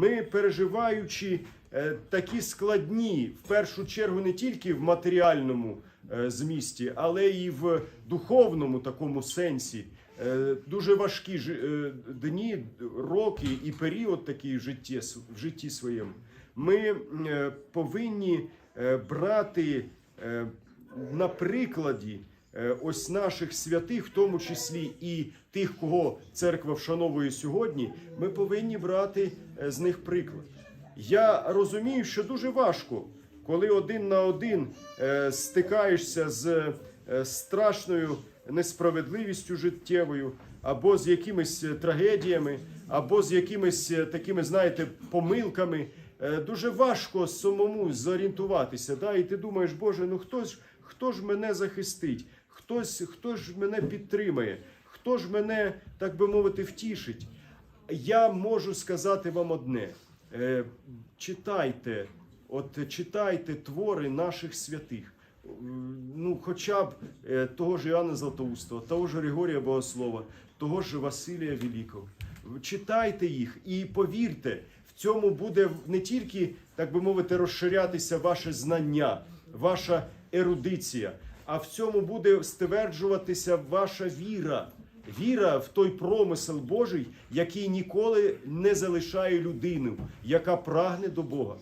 Ми переживаючи е, такі складні, в першу чергу, не тільки в матеріальному е, змісті, але і в духовному такому сенсі. Е, Дуже важкі дні, роки і період такий в житті, в житті своєму. Ми повинні брати на прикладі ось наших святих, в тому числі і тих, кого церква вшановує сьогодні, ми повинні брати е, з них приклад. Я розумію, що дуже важко, коли один на один е, стикаєшся з е, страшною несправедливістю життєвою, або з якимись е, трагедіями, або з якимись е, такими, знаєте, помилками. Е, Дуже важко самому зорієнтуватися. Да? І ти думаєш, Боже, ну хто ж, хто ж мене захистить? Хтось, хто ж мене підтримає? Хто ж мене, так би мовити, втішить? Я можу сказати вам одне: Е, читайте, от читайте твори наших святих. Е, Ну, хоча б е, того ж Іоанна Златоустого, того ж Григорія Богослова, того ж Василія Великого. Читайте їх і повірте, в цьому буде не тільки, так би мовити, розширятися ваше знання, ваша ерудиція, а в цьому буде стверджуватися ваша віра. Віра в той промисел Божий, який ніколи не залишає людину, яка прагне до Бога.